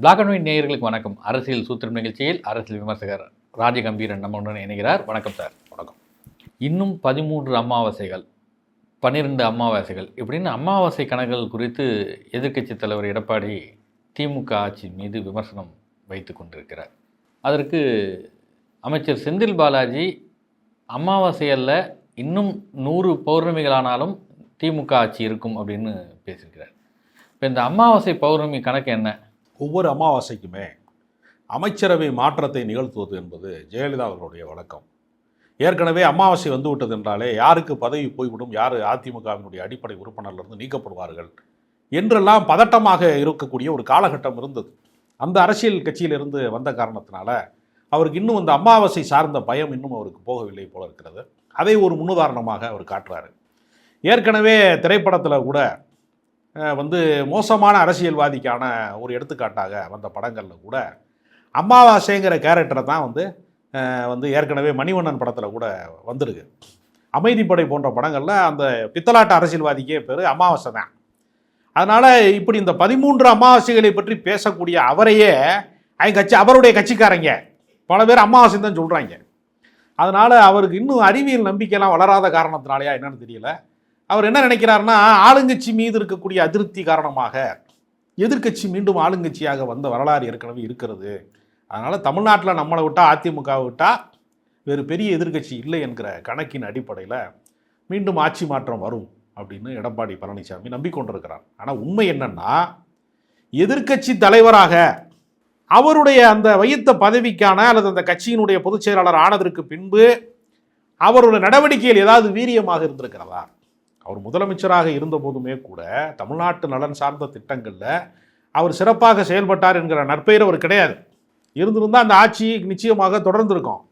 Black and white நேயர்களுக்கு வணக்கம். அரசியல் சூத்திரம் நிகழ்ச்சியில் அரசியல் விமர்சகர் ராஜகம்பீரன் நம்முடன் இணைகிறார். வணக்கம் சார். வணக்கம். இன்னும் பதிமூன்று அமாவாசைகள் பன்னிரெண்டு அமாவாசைகள் இப்படின்னு அமாவாசை கணக்குகள் குறித்து எதிர்க்கட்சி தலைவர் எடப்பாடி திமுக ஆட்சி மீது விமர்சனம் வைத்து கொண்டிருக்கிறார். அதற்கு அமைச்சர் செந்தில் பாலாஜி அமாவாசை அல்ல இன்னும் நூறு பௌர்ணமிகளானாலும் திமுக ஆட்சி இருக்கும் அப்படின்னு பேசியிருக்கிறார். இப்போ இந்த அமாவாசை பௌர்ணமி கணக்கு என்ன? ஒவ்வொரு அமாவாசைக்குமே அமைச்சரவை மாற்றத்தை நிகழ்த்துவது என்பது ஜெயலலிதா அவர்களுடைய வழக்கம். ஏற்கனவே அமாவாசை வந்து விட்டது என்றாலே யாருக்கு பதவி போய்விடும் யார் அதிமுகவினுடைய அடிப்படை உறுப்பினர்லேருந்து நீக்கப்படுவார்கள் என்றெல்லாம் பதட்டமாக இருக்கக்கூடிய ஒரு காலகட்டம் இருந்தது. அந்த அரசியல் கட்சியிலிருந்து வந்த காரணத்தினால அவருக்கு இன்னும் அந்த அமாவாசை சார்ந்த பயம் இன்னும் அவருக்கு போகவில்லை போல இருக்கிறது. அதை ஒரு முன்னுதாரணமாக அவர் காட்டுறாரு. ஏற்கனவே திரைப்படத்தில் கூட வந்து மோசமான அரசியல்வாதிக்கான ஒரு எடுத்துக்காட்டாக வந்த படங்களில் கூட அம்மாவாசைங்கிற கேரக்டரை தான் வந்து வந்து ஏற்கனவே மணிவண்ணன் படத்தில் கூட வந்திருக்கு. அமைதிப்படை போன்ற படங்களில் அந்த பித்தலாட்ட அரசியல்வாதிக்கே பேர் அமாவாசை தான். அதனால் இப்படி இந்த பதிமூன்று அமாவாசைகளை பற்றி பேசக்கூடிய அவரையே அவங்க கட்சி அவருடைய கட்சிக்காரங்க பல பேர் அமாவாசை தான் சொல்கிறாங்க அதனால் அவருக்கு இன்னும் அறிவியல் நம்பிக்கையெல்லாம் வளராத காரணத்தினாலையா என்னென்னு தெரியல. அவர் என்ன நினைக்கிறாருன்னா ஆளுங்கட்சி மீது இருக்கக்கூடிய அதிருப்தி காரணமாக எதிர்க்கட்சி மீண்டும் ஆளுங்கட்சியாக வந்த வரலாறு ஏற்கனவே இருக்கிறது. அதனால் தமிழ்நாட்டில் நம்மளை விட்டால் அதிமுகவை விட்டால் வேறு பெரிய எதிர்க்கட்சி இல்லை என்கிற கணக்கின் அடிப்படையில் மீண்டும் ஆட்சி மாற்றம் வரும் அப்படின்னு எடப்பாடி பழனிசாமி நம்பிக்கொண்டிருக்கிறார். ஆனால் உண்மை என்னன்னா எதிர்க்கட்சி தலைவராக அவருடைய அந்த வைத்த பதவிக்கான அல்லது அந்த கட்சியினுடைய பொதுச் செயலாளர் ஆனதற்கு பின்பு அவருடைய நடவடிக்கையில் ஏதாவது வீரியமாக இருந்திருக்கிறதா? அவர் முதலமைச்சராக இருந்தபோதுமே கூட தமிழ்நாட்டு நலன் சார்ந்த திட்டங்களில் அவர் சிறப்பாக செயல்பட்டார் என்கிற நற்பெயர் அவர் கிடையாது. இருந்திருந்தால் அந்த ஆட்சி நிச்சயமாக தொடர்ந்திருக்கும்.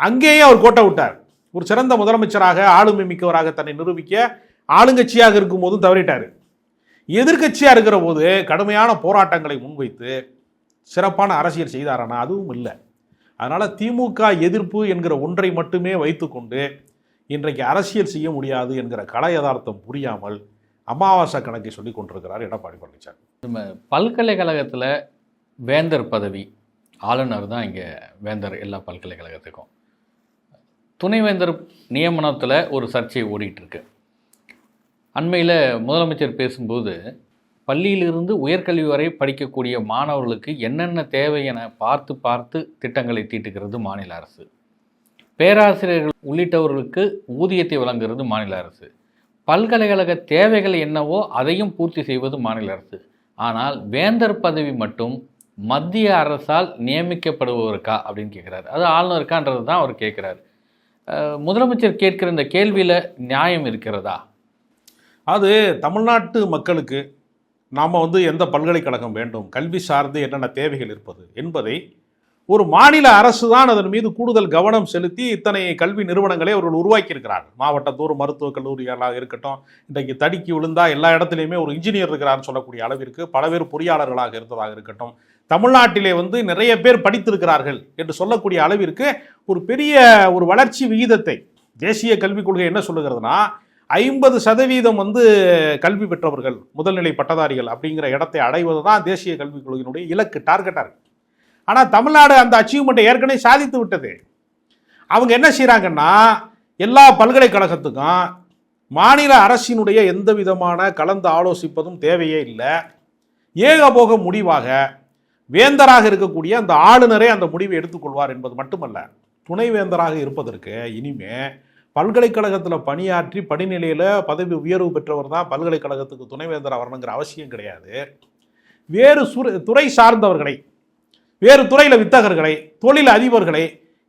அங்கேயே அவர் கோட்டை விட்டார். ஒரு சிறந்த முதலமைச்சராக ஆளுமை மிக்கவராக தன்னை நிரூபிக்க ஆளுங்கட்சியாக இருக்கும் போதும் தவறிட்டார். எதிர்க்கட்சியாக இருக்கிற போது கடுமையான போராட்டங்களை முன்வைத்து சிறப்பான அரசியல் செய்தாரானா? அதுவும் இல்லை. அதனால் திமுக எதிர்ப்பு என்கிற ஒன்றை மட்டுமே வைத்துக்கொண்டு இன்றைக்கு அரசியல் செய்ய முடியாது என்கிற கல யதார்த்தம் புரியாமல் அமாவாசை கணக்கை சொல்லி கொண்டிருக்கிறார் எடப்பாடி பழனிசாமி. பல்கலைக்கழகத்தில் வேந்தர் பதவி ஆளுநர் தான் இங்கே வேந்தர் எல்லா பல்கலைக்கழகத்துக்கும். துணைவேந்தர் நியமனத்தில் ஒரு சர்ச்சை ஓடிட்டுருக்கு அண்மையில் முதலமைச்சர் பேசும்போது பள்ளியிலிருந்து உயர்கல்வி வரை படிக்கக்கூடிய மாணவர்களுக்கு என்னென்ன தேவை என பார்த்து பார்த்து திட்டங்களை தீட்டுகிறது மாநில அரசு. பேராசிரியர்கள் உள்ளிட்டவர்களுக்கு ஊதியத்தை வழங்குகிறது மாநில அரசு. பல்கலைக்கழக தேவைகள் என்னவோ அதையும் பூர்த்தி செய்வது மாநில அரசு. ஆனால் வேந்தர் பதவி மட்டும் மத்திய அரசால் நியமிக்கப்படுபவருக்கா அப்படின்னு கேட்குறாரு. அது ஆளுநருக்கான்றது தான் அவர் கேட்குறாரு. முதலமைச்சர் கேட்கிற இந்த கேள்வியில் நியாயம் இருக்கிறதா? அது தமிழ்நாட்டு மக்களுக்கு நாம் வந்து எந்த பல்கலைக்கழகம் வேண்டும்? கல்வி சார்ந்து என்னென்ன தேவைகள் இருப்பது என்பதை ஒரு மாநில அரசு தான் அதன் மீது கூடுதல் கவனம் செலுத்தி இத்தனை கல்வி நிறுவனங்களை அவர்கள் உருவாக்கியிருக்கிறார்கள். மாவட்டத்தோறும் மருத்துவக் கல்லூரிகளாக இருக்கட்டும் இன்றைக்கு தடுக்கி விழுந்தா எல்லா இடத்துலையுமே ஒரு இன்ஜினியர் இருக்கிறார்னு சொல்லக்கூடிய அளவிற்கு பல பேர் பொறியாளர்களாக இருந்ததாக இருக்கட்டும் தமிழ்நாட்டிலே வந்து நிறைய பேர் படித்திருக்கிறார்கள் என்று சொல்லக்கூடிய அளவிற்கு ஒரு பெரிய ஒரு வளர்ச்சி விகிதத்தை தேசிய கல்விக் கொள்கை என்ன சொல்லுகிறதுனா ஐம்பது சதவீதம் வந்து கல்வி பெற்றவர்கள் முதல்நிலை பட்டதாரிகள் அப்படிங்கிற இடத்தை அடைவது தான் தேசிய கல்விக் கொள்கையினுடைய இலக்கு டார்கெட்டாக இருக்குது ஆனால் தமிழ்நாடு அந்த அச்சீவ்மெண்ட்டை ஏற்கனவே சாதித்து விட்டது. அவங்க என்ன செய்கிறாங்கன்னா எல்லா பல்கலைக்கழகத்துக்கும் மாநில அரசினுடைய எந்த விதமான கலந்து ஆலோசிப்பதும் தேவையே இல்லை. ஏகபோக முடிவாக வேந்தராக இருக்கக்கூடிய அந்த ஆளுநரே அந்த முடிவை எடுத்துக்கொள்வார் என்பது மட்டுமல்ல. துணைவேந்தராக இருப்பதற்கு இனிமே பல்கலைக்கழகத்தில் பணியாற்றி படிநிலையில் பதவி உயர்வு பெற்றவர் தான் பல்கலைக்கழகத்துக்கு துணைவேந்தராக வரணுங்கிற அவசியம் கிடையாது. வேறு சுர துறை சார்ந்தவர்களை வேறு துறையில் வித்தகர்களை தொழில் அதிபர்களை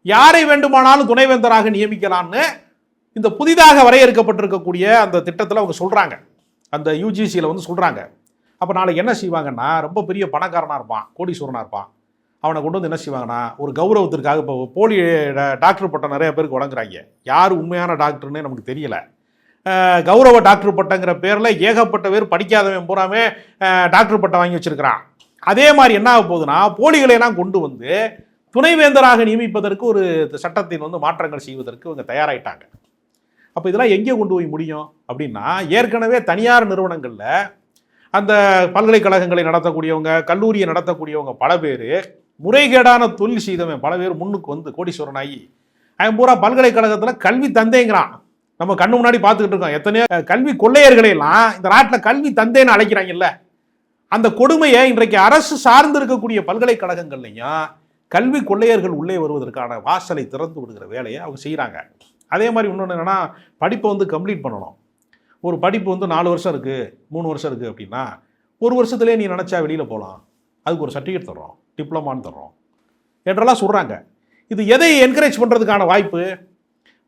யாரை வேண்டுமானாலும் துணைவேந்தராக நியமிக்கலாம்னு இந்த புதிதாக வரையறுக்கப்பட்டிருக்கக்கூடிய அந்த திட்டத்தில் அவங்க சொல்கிறாங்க அந்த யூஜிசியில் வந்து சொல்கிறாங்க அப்போ நாளைக்கு என்ன செய்வாங்கன்னா ரொம்ப பெரிய பணக்காரனாக இருப்பான் கோடீஸ்வரனாக இருப்பான். அவனை கொண்டு வந்து என்ன செய்வாங்கன்னா ஒரு கௌரவத்திற்காக இப்போ போலி டாக்டர் பட்டம் நிறைய பேருக்கு வழங்குறாங்க. யார் உண்மையான டாக்டர்னே நமக்கு தெரியல. கௌரவ டாக்டர் பட்டங்கிற பேரில் ஏகப்பட்ட பேர் படிக்காதவன் பூராமே டாக்டர் பட்டம் வாங்கி வச்சிருக்கிறான். அதே மாதிரி என்ன ஆக போகுதுன்னா போலிகளை எல்லாம் கொண்டு வந்து துணைவேந்தராக நியமிப்பதற்கு ஒரு சட்டத்தின் வந்து மாற்றங்கள் செய்வதற்கு இவங்க தயாராயிட்டாங்க. அப்போ இதெல்லாம் எங்கே கொண்டு போய் முடியும்? அப்படின்னா ஏற்கனவே தனியார் நிறுவனங்களில் அந்த பல்கலைக்கழகங்களை நடத்தக்கூடியவங்க கல்லூரியை நடத்தக்கூடியவங்க பல பேர் முறைகேடான தொழில் செய்தவன் பல பேர் முன்னுக்கு வந்து கோடீஸ்வரன் ஆகி அவன் பூரா பல்கலைக்கழகத்தில் கல்வி தந்தைங்கிறான். நம்ம கண்ணு முன்னாடி பார்த்துக்கிட்டு இருக்கோம். எத்தனையோ கல்வி கொள்ளையர்களை எல்லாம் இந்த நாட்டில் கல்வி தந்தேன்னு அழைக்கிறாங்கல்ல. அந்த கொடுமையை இன்றைக்கு அரசு சார்ந்து இருக்கக்கூடிய பல்கலைக்கழகங்கள்லையும் கல்வி கொள்ளையர்கள் உள்ளே வருவதற்கான வாசலை திறந்து விடுகிற வேலையை அவங்க செய்கிறாங்க அதே மாதிரி இன்னொன்று என்னென்னா படிப்பை வந்து கம்ப்ளீட் பண்ணணும். ஒரு படிப்பு வந்து நாலு வருஷம் இருக்குது மூணு வருஷம் இருக்குது அப்படின்னா ஒரு வருஷத்துலேயே நீ நினச்சா வெளியில் போகலாம் அதுக்கு ஒரு சர்டிஃபிகேட் தர்றோம் டிப்ளமான்னு தர்றோம். என்றெல்லாம் சொல்கிறாங்க இது எதை என்கரேஜ் பண்ணுறதுக்கான வாய்ப்பு?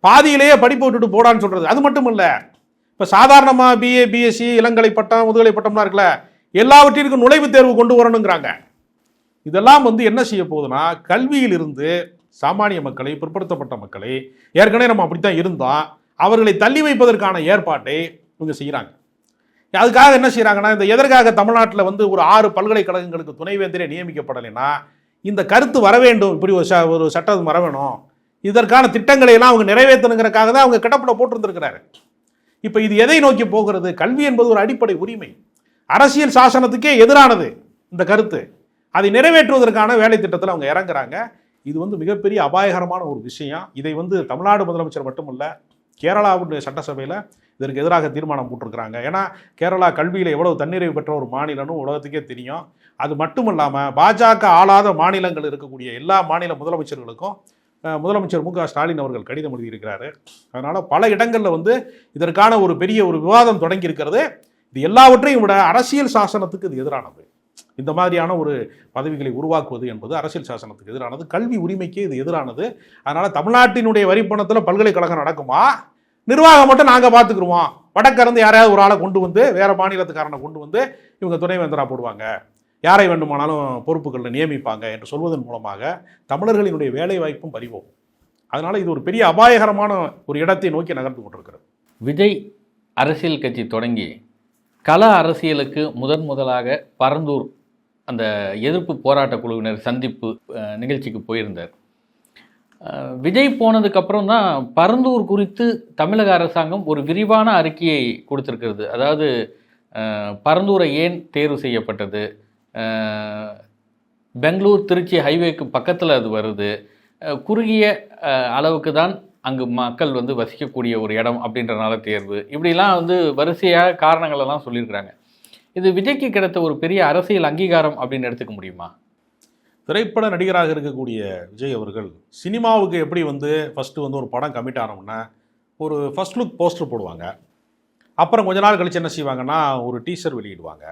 பாதியிலேயே படிப்பு விட்டுட்டு போடான்னு சொல்கிறது அது மட்டும் இல்லை. இப்போ சாதாரணமாக பிஏ பிஎஸ்சி இளங்கலை பட்டம் முதுகலை பட்டம்லாம் இருக்குல்ல எல்லாவற்றிற்கும் நுழைவுத் தேர்வு கொண்டு வரணுங்கிறாங்க. இதெல்லாம் வந்து என்ன செய்ய போகுதுன்னா கல்வியில் இருந்து சாமானிய மக்களை பிற்படுத்தப்பட்ட மக்களை ஏற்கனவே நம்ம அப்படித்தான் இருந்தோம். அவர்களை தள்ளி வைப்பதற்கான ஏற்பாட்டை இவங்க செய்கிறாங்க அதுக்காக என்ன செய்கிறாங்கன்னா இந்த எதற்காக தமிழ்நாட்டில் வந்து ஒரு ஆறு பல்கலைக்கழகங்களுக்கு துணைவேந்தரே நியமிக்கப்படலைன்னா இந்த கருத்து வர வேண்டும் இப்படி ஒரு ச ஒரு சட்டம் வர வேணும். இதற்கான திட்டங்களை எல்லாம் அவங்க நிறைவேற்றணுங்கிறக்காக தான் அவங்க கிடப்பில் போட்டிருந்திருக்கிறாரு. இப்போ இது எதை நோக்கி போகிறது? கல்வி என்பது ஒரு அடிப்படை உரிமை. அரசியல் சாசனத்துக்கே எதிரானது இந்த கருத்து. அதை நிறைவேற்றுவதற்கான வேலை திட்டத்தில் அவங்க இறங்குறாங்க. இது வந்து மிகப்பெரிய அபாயகரமான ஒரு விஷயம். இதை வந்து தமிழ்நாடு முதலமைச்சர் மட்டுமல்ல கேரளாவுடைய சட்டசபையில் இதற்கு எதிராக தீர்மானம் போட்டிருக்கிறாங்க. ஏன்னா கேரளா கல்வியில் எவ்வளவு தன்னிறைவு பெற்ற ஒரு மாநிலம்னு உலகத்துக்கே தெரியும். அது மட்டும் இல்லாமல் பாஜக ஆளாத மாநிலங்கள் இருக்கக்கூடிய எல்லா மாநில முதலமைச்சர்களுக்கும் முதலமைச்சர் மு க ஸ்டாலின் அவர்கள் கடிதம் எழுதியிருக்கிறாரு. அதனால் பல இடங்களில் வந்து இதற்கான ஒரு பெரிய ஒரு விவாதம் தொடங்கி இருக்கிறது இது எல்லாவற்றையும் விட அரசியல் சாசனத்துக்கு இது எதிரானது. இந்த மாதிரியான ஒரு பதவிகளை உருவாக்குவது என்பது அரசியல் சாசனத்துக்கு எதிரானது. கல்வி உரிமைக்கு இது எதிரானது. அதனால் தமிழ்நாட்டினுடைய வரிப்பணத்தில் பல்கலைக்கழகம் நடக்குமா? நிர்வாகம் மட்டும் நாங்கள் பார்த்துக்குருவோம் வடக்கிருந்து யாரையாவது ஒரு ஆளை கொண்டு வந்து வேறு மாநிலத்துக்காரனை கொண்டு வந்து இவங்க துணைவேந்தராக போடுவாங்க. யாரை வேண்டுமானாலும் பொறுப்புகளில் நியமிப்பாங்க என்று சொல்வதன் மூலமாக தமிழர்களினுடைய வேலை வாய்ப்பும் பறிவோம் அதனால் இது ஒரு பெரிய அபாயகரமான ஒரு இடத்தை நோக்கி நகர்ந்து கொண்டிருக்கிறது. விஜய் அரசியல் கட்சி தொடங்கி கள அரசியலுக்கு முதன் முதலாக பரந்தூர் அந்த எதிர்ப்பு போராட்ட குழுவினர் சந்திப்பு நிகழ்ச்சிக்கு போயிருந்தார். விஜய் போனதுக்கப்புறம் தான் பரந்தூர் குறித்து தமிழக அரசாங்கம் ஒரு விரிவான அறிக்கையை கொடுத்துருக்கிறது. அதாவது பரந்தூரை ஏன் தேர்வு செய்யப்பட்டது? பெங்களூர் திருச்சி ஹைவேக்கு பக்கத்தில் அது வருது. குறுகிய அளவுக்கு தான் அங்கு மக்கள் வந்து வசிக்கக்கூடிய ஒரு இடம் அப்படின்றனால தேர்வு. இப்படிலாம் வந்து வரிசையாக காரணங்களெல்லாம் சொல்லியிருக்கிறாங்க. இது விஜய்க்கு கிடைத்த ஒரு பெரிய அரசியல் அங்கீகாரம் அப்படின்னு எடுத்துக்க முடியுமா? திரைப்பட நடிகராக இருக்கக்கூடிய விஜய் அவர்கள் சினிமாவுக்கு எப்படி வந்து ஃபஸ்ட்டு வந்து ஒரு படம் கமிட் ஆனோம்னா ஒரு ஃபர்ஸ்ட் லுக் போஸ்டர் போடுவாங்க. அப்புறம் கொஞ்ச நாள் கழித்து என்ன செய்வாங்கன்னா ஒரு டீசர் வெளியிடுவாங்க.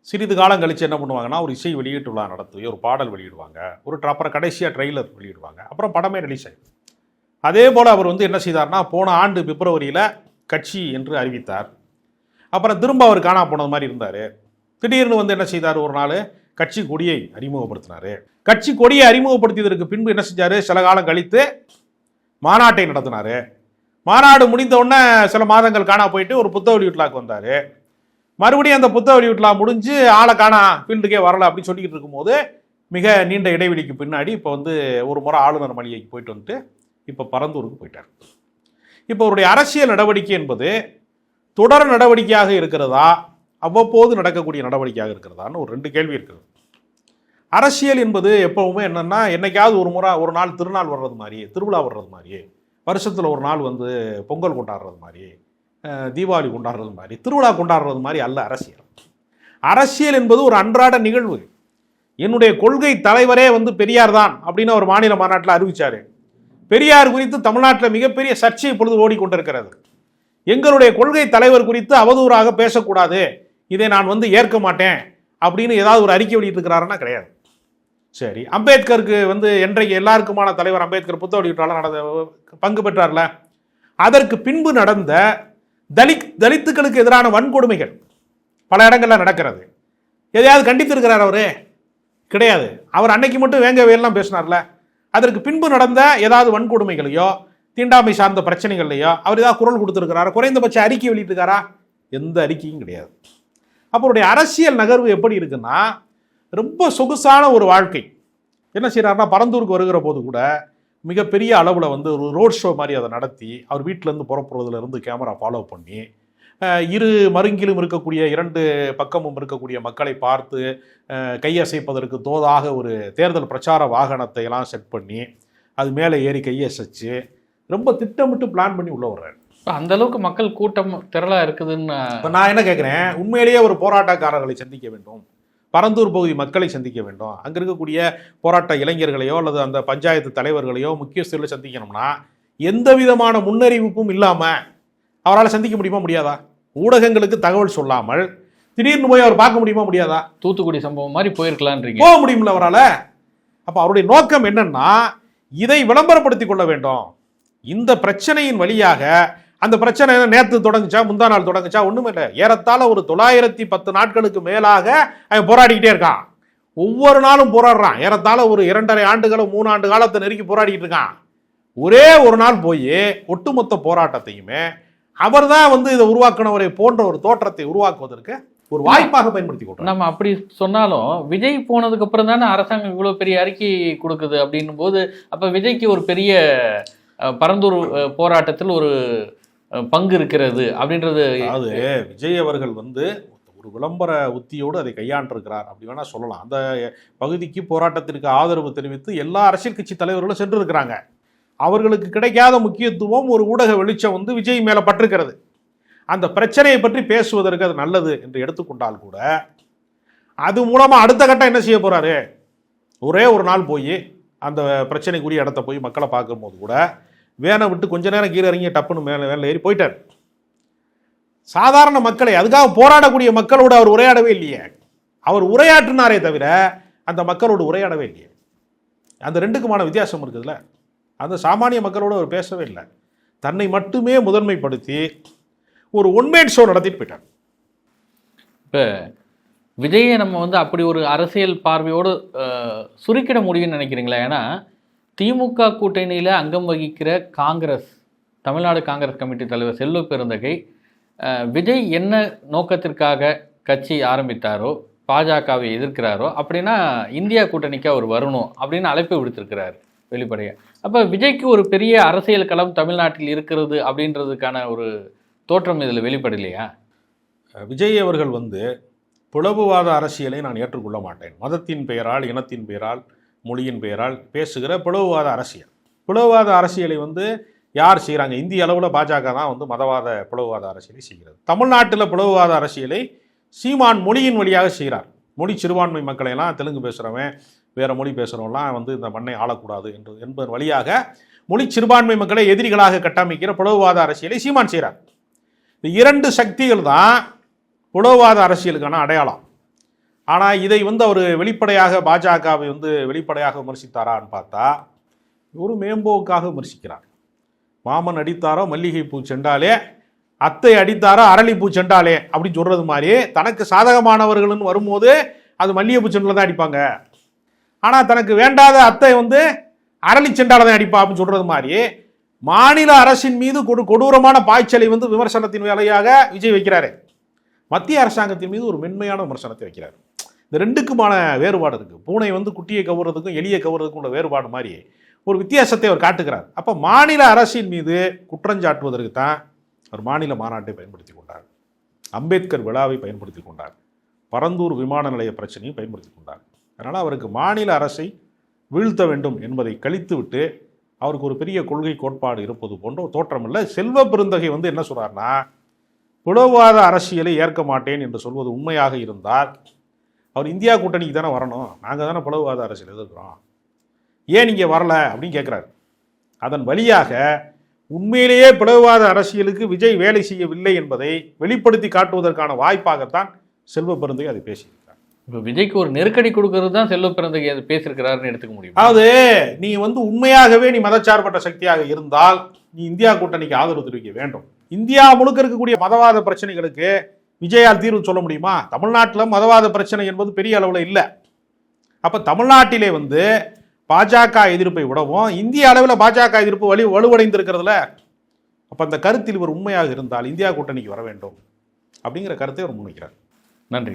சிறிது காலம் கழித்து என்ன பண்ணுவாங்கன்னா ஒரு இசை வெளியீட்டு விழா நடத்தி ஒரு பாடல் வெளியிடுவாங்க. ஒரு அப்புறம் கடைசியாக ட்ரெய்லர் வெளியிடுவாங்க. அப்புறம் படமே ரிலீஸ் ஆகிடும் அதே போல் அவர் வந்து என்ன செய்தார்னா போன ஆண்டு பிப்ரவரியில் கட்சி என்று அறிவித்தார். அப்புறம் திரும்ப அவர் காணா போனது மாதிரி இருந்தார். திடீர்னு வந்து என்ன செய்தார்? ஒரு நாள் கட்சி கொடியை அறிமுகப்படுத்தினார். கட்சி கொடியை அறிமுகப்படுத்தியதற்கு பின்பு என்ன செஞ்சார்? சில காலம் கழித்து மாநாட்டை நடத்தினார். மாநாடு முடிந்த உடனே சில மாதங்கள் காணா போயிட்டு ஒரு புத்தக வெளியீட்டுலாக்கு வந்தார். மறுபடியும் அந்த புத்தக வெளியீட்டுலா முடிஞ்சு ஆளை காணா ஃபீல்டுக்கே வரல அப்படின்னு சொல்லிக்கிட்டு இருக்கும்போது மிக நீண்ட இடைவெளிக்கு பின்னாடி இப்போ வந்து ஒரு முறை ஆளுநர் மளிகைக்கு போயிட்டு வந்துட்டு இப்போ பரந்தூருக்கு போயிட்டார். இப்போ அவருடைய அரசியல் நடவடிக்கை என்பது தொடர் நடவடிக்கையாக இருக்கிறதா? அவ்வப்போது நடக்கக்கூடிய நடவடிக்கையாக இருக்கிறதான்னு ஒரு ரெண்டு கேள்வி இருக்குது அரசியல் என்பது எப்பவுமே என்னென்னா என்னைக்காவது ஒரு முறை ஒரு நாள் திருநாள் வர்றது மாதிரியே திருவிழா வர்றது மாதிரியே வருஷத்தில் ஒரு நாள் வந்து பொங்கல் கொண்டாடுறது மாதிரி தீபாவளி கொண்டாடுறது மாதிரி திருவிழா கொண்டாடுறது மாதிரி அல்ல அரசியல். அரசியல் என்பது ஒரு அன்றாட நிகழ்வு. என்னுடைய கொள்கை தலைவரே வந்து பெரியார் தான் அப்படின்னு ஒரு மாநில மாநாட்டில் அறிவிச்சாரு. பெரியார் குறித்து தமிழ்நாட்டில் மிகப்பெரிய சர்ச்சை இப்பொழுது ஓடிக்கொண்டிருக்கிறது. எங்களுடைய கொள்கை தலைவர் குறித்து அவதூறாக பேசக்கூடாது. இதை நான் வந்து ஏற்க மாட்டேன். அப்படின்னு ஏதாவது ஒரு அறிக்கை வெளியிட்டிருக்கிறாருன்னா கிடையாது. சரி அம்பேத்கருக்கு வந்து என்றைக்கு எல்லாருக்குமான தலைவர் அம்பேத்கர் புத்தக வெளியிட்டாலும் நடந்த பங்கு பெற்றார்ல? அதற்கு பின்பு நடந்த தலித் தலித்துக்களுக்கு எதிரான வன்கொடுமைகள் பல இடங்களில் நடக்கிறது. எதையாவது கண்டித்திருக்கிறார் அவரு? கிடையாது. அவர் அன்னைக்கு மட்டும் வேங்க வேலாம் பேசினார்ல? அதற்கு பின்பு நடந்த ஏதாவது வன்கொடுமைகளையோ தீண்டாமை சார்ந்த பிரச்சனைகள்லையோ அவர் ஏதாவது குரல் கொடுத்துருக்கிறாரா? குறைந்தபட்ச அறிக்கை வெளியிட்டிருக்காரா? எந்த அறிக்கையும் கிடையாது. அவருடைய அரசியல் நகர்வு எப்படி இருக்குன்னா ரொம்ப சொகுசான ஒரு வாழ்க்கை. என்ன செய்கிறாருன்னா பரந்தூருக்கு வருகிற போது கூட மிகப்பெரிய அளவில் வந்து ஒரு ரோட் ஷோ மாதிரி அதை நடத்தி அவர் வீட்டிலேருந்து புறப்படுறதுலேருந்து கேமரா ஃபாலோ பண்ணி இரு மருங்கிலும் இருக்கக்கூடிய இரண்டு பக்கமும் இருக்கக்கூடிய மக்களை பார்த்து கையசைப்பதற்கு தோதாக ஒரு தேர்தல் பிரச்சார வாகனத்தை எல்லாம் செட் பண்ணி அது மேலே ஏறி கையசைச்சு ரொம்ப திட்டமிட்டு பிளான் பண்ணி உள்ள வர்றாரு. அந்த அளவுக்கு மக்கள் கூட்டம் திரளா இருக்குதுன்னு இப்போ நான் என்ன கேட்குறேன் உண்மையிலேயே ஒரு போராட்டக்காரர்களை சந்திக்க வேண்டும். பரந்தூர் பகுதி மக்களை சந்திக்க வேண்டும். அங்கே இருக்கக்கூடிய போராட்ட இளைஞர்களையோ அல்லது அந்த பஞ்சாயத்து தலைவர்களையோ முக்கியஸ்தர்களை சந்திக்கணும்னா எந்த விதமான முன்னறிவிப்பும் இல்லாமல் அவரால் சந்திக்க முடியுமா முடியாதா? ஊடகங்களுக்கு தகவல் சொல்லாமல் திடீர்னு போய் அவர் பார்க்க முடியுமா முடியாதா? தூத்துக்குடி சம்பவம் மாதிரி போயிருக்கலான்றீங்க. போக முடியுமில்ல அவரால்? அப்போ அவருடைய நோக்கம் என்னன்னா இதை விளம்பரப்படுத்தி கொள்ள வேண்டும். இந்த பிரச்சனையின் வழியாக அந்த பிரச்சனை நேற்று தொடங்குச்சா முந்தா நாள் தொடங்குச்சா ஒண்ணுமே இல்லை. ஏறத்தாழ ஒரு தொள்ளாயிரத்தி பத்து நாட்களுக்கு மேலாக அவன் போராடிக்கிட்டே இருக்கான். ஒவ்வொரு நாளும் போராடுறான். ஏறத்தாழ ஒரு இரண்டரை ஆண்டுகளும் மூணு ஆண்டு காலத்தை நெருக்கி போராடிக்கிட்டு இருக்கான். ஒரே ஒரு நாள் போய் ஒட்டுமொத்த போராட்டத்தையுமே அவர்தான் வந்து இதை உருவாக்கினவரை போன்ற ஒரு தோற்றத்தை உருவாக்குவதற்கு ஒரு வாய்ப்பாக பயன்படுத்தி கொண்டார் நம்ம அப்படி சொன்னாலும் விஜய் போனதுக்கு அப்புறம் தானே அரசாங்கம் இவ்வளவு பெரிய அறிக்கை கொடுக்குது அப்படின்னும் போது அப்ப விஜய்க்கு ஒரு பெரிய பரந்தூர் போராட்டத்தில் ஒரு பங்கு இருக்கிறது அப்படின்றது அதாவது விஜய் அவர்கள் வந்து ஒரு விளம்பர உத்தியோடு அதை கையாண்டிருக்கிறார் அப்படி வேணா சொல்லலாம். அந்த பகுதிக்கு போராட்டத்திற்கு ஆதரவு தெரிவித்து எல்லா அரசியல் கட்சி தலைவர்களும் சென்று இருக்கிறாங்க அவர்களுக்கு கிடைக்காத முக்கியத்துவம் ஒரு ஊடக வெளிச்சம் வந்து விஜய் மேலே பட்டிருக்கிறது. அந்த பிரச்சனையை பற்றி பேசுவதற்கு அது நல்லது என்று எடுத்துக்கொண்டால் கூட அது மூலமாக அடுத்த கட்டம் என்ன செய்ய போகிறாரு ஒரே ஒரு நாள் போய் அந்த பிரச்சனைக்குரிய இடத்த போய் மக்களை பார்க்கும்போது கூட வேனை விட்டு கொஞ்ச நேரம் கீழே இறங்கி டப்புன்னு மேலே மேலே ஏறி போயிட்டார். சாதாரண மக்களை அதுக்காக போராடக்கூடிய மக்களோடு அவர் உரையாடவே இல்லையே. அவர் உரையாற்றினாரே தவிர அந்த மக்களோடு உரையாடவே இல்லையே. அந்த ரெண்டுக்குமான வித்தியாசம் இருக்குதுல்ல? அந்த சாமானிய மக்களோடு அவர் பேசவே இல்லை. தன்னை மட்டுமே முதன்மைப்படுத்தி ஒரு ஒன்மேட் ஷோ நடத்திட்டு போயிட்டார். இப்போ விஜயை நம்ம வந்து அப்படி ஒரு அரசியல் பார்வையோடு சுருக்கிட முடியும்னு நினைக்கிறீங்களா? ஏன்னா திமுக கூட்டணியில் அங்கம் வகிக்கிற காங்கிரஸ் தமிழ்நாடு காங்கிரஸ் கமிட்டி தலைவர் செல்வ பெருந்தகை விஜய் என்ன நோக்கத்திற்காக கட்சி ஆரம்பித்தாரோ பாஜகவை எதிர்க்கிறாரோ அப்படின்னா இந்தியா கூட்டணிக்கு அவர் வரணும் அப்படின்னு அழைப்பு விடுத்திருக்கிறாரு. வெளிப்படைய அப்போ விஜய்க்கு ஒரு பெரிய அரசியல் களம் தமிழ்நாட்டில் இருக்கிறது அப்படின்றதுக்கான ஒரு தோற்றம் இதில் வெளிப்படலையா? விஜய் அவர்கள் வந்து புலவுவாத அரசியலை நான் ஏற்றுக்கொள்ள மாட்டேன். மதத்தின் பெயரால் இனத்தின் பெயரால் மொழியின் பெயரால் பேசுகிற பிளவுவாத அரசியல். பிளவுவாத அரசியலை வந்து யார் செய்கிறாங்க இந்திய அளவில் பாஜக தான் வந்து மதவாத பிளவுவாத அரசியலை செய்கிறது. தமிழ்நாட்டில் பிளவுவாத அரசியலை சீமான் மொழியின் வழியாக செய்கிறார் மொழி சிறுபான்மை மக்களை எல்லாம் தெலுங்கு பேசுகிறவன் வேறு மொழி பேசுகிறவங்களாம் வந்து இந்த மண்ணை ஆளக்கூடாது என்று என்பதன் வழியாக மொழி சிறுபான்மை மக்களை எதிரிகளாக கட்டமைக்கிற புலவுவாத அரசியலை சீமான் செய்கிறார் இந்த இரண்டு சக்திகள் தான் புலவுவாத அரசியலுக்கான அடையாளம். ஆனால் இதை வந்து அவர் வெளிப்படையாக பாஜகவை வந்து வெளிப்படையாக விமர்சித்தாரான்னு பார்த்தா ஒரு மேம்போக்காக விமர்சிக்கிறார். மாமன் அடித்தாரோ மல்லிகைப்பூ சென்றாலே அத்தை அடித்தாரோ அரளிப்பூ சென்றாலே அப்படின்னு சொல்கிறது மாதிரி தனக்கு சாதகமானவர்கள்னு வரும்போது அது மல்லிகைப்பூ சென்றில் தான் அடிப்பாங்க. ஆனால் தனக்கு வேண்டாத அத்தை வந்து அரளி தான் அடிப்பா அப்படின்னு சொல்றது மாதிரி மாநில அரசின் மீது கொடு கொடூரமான பாய்ச்சலை வந்து விமர்சனத்தின் வேலையாக விஜய் வைக்கிறாரு. மத்திய அரசாங்கத்தின் மீது ஒரு மென்மையான விமர்சனத்தை வைக்கிறார். இந்த ரெண்டுக்குமான வேறுபாடு இருக்குது பூனை வந்து குட்டியை கவுறதுக்கும் எலியை கவுறதுக்கும் உள்ள வேறுபாடு மாதிரி ஒரு வித்தியாசத்தை அவர் காட்டுகிறார். அப்போ மாநில அரசின் மீது குற்றஞ்சாட்டுவதற்கு தான் அவர் மாநில மாநாட்டை பயன்படுத்தி கொண்டார். அம்பேத்கர் விழாவை பயன்படுத்தி கொண்டார். பரந்தூர் விமான நிலைய பிரச்சனையும் பயன்படுத்தி கொண்டார். அதனால் அவருக்கு மாநில அரசை வீழ்த்த வேண்டும் என்பதை கழித்துவிட்டு அவருக்கு ஒரு பெரிய கொள்கை கோட்பாடு இருப்பது போன்ற தோற்றம் இல்லை. செல்வ பெருந்தகை வந்து என்ன சொல்கிறார்னா பிளவாத அரசியலை ஏற்க மாட்டேன் என்று சொல்வது உண்மையாக இருந்தால் அவர் இந்தியா கூட்டணிக்கு தானே வரணும். நாங்கள் தானே பிளவுவாத அரசியல் எதிர்க்கிறோம். ஏன் நீங்கள் வரல அப்படின்னு கேட்குறாரு அதன் வழியாக உண்மையிலேயே பிளவுவாத அரசியலுக்கு விஜய் வேலை செய்யவில்லை என்பதை வெளிப்படுத்தி காட்டுவதற்கான வாய்ப்பாகத்தான் செல்வ பெருந்தகை அதை பேசியிருக்கார். இப்போ விஜய்க்கு ஒரு நெருக்கடி கொடுக்கறது தான் செல்வ பிறந்தகை அது பேசியிருக்கிறாருன்னு எடுத்துக்க முடியும்? அதாவது நீ வந்து உண்மையாகவே நீ மதச்சார்பற்ற சக்தியாக இருந்தால் நீ இந்தியா கூட்டணிக்கு ஆதரவு தெரிவிக்க வேண்டும். இந்தியா முழுக்க இருக்கக்கூடிய மதவாத பிரச்சனைகளுக்கு விஜயால் தீர்வு சொல்ல முடியுமா? தமிழ்நாட்டில் மதவாத பிரச்சனை என்பது பெரிய அளவில் இல்லை. அப்போ தமிழ்நாட்டிலே வந்து பாஜக எதிர்ப்பை விடவும் இந்திய அளவில் பாஜக எதிர்ப்பு வலி வலுவடைந்திருக்கிறதுல அப்போ அந்த கருத்தில் இவர் உண்மையாக இருந்தால் இந்தியா கூட்டணிக்கு வர வேண்டும் அப்படிங்கிற கருத்தை அவர் முன்வைக்கிறார். நன்றி.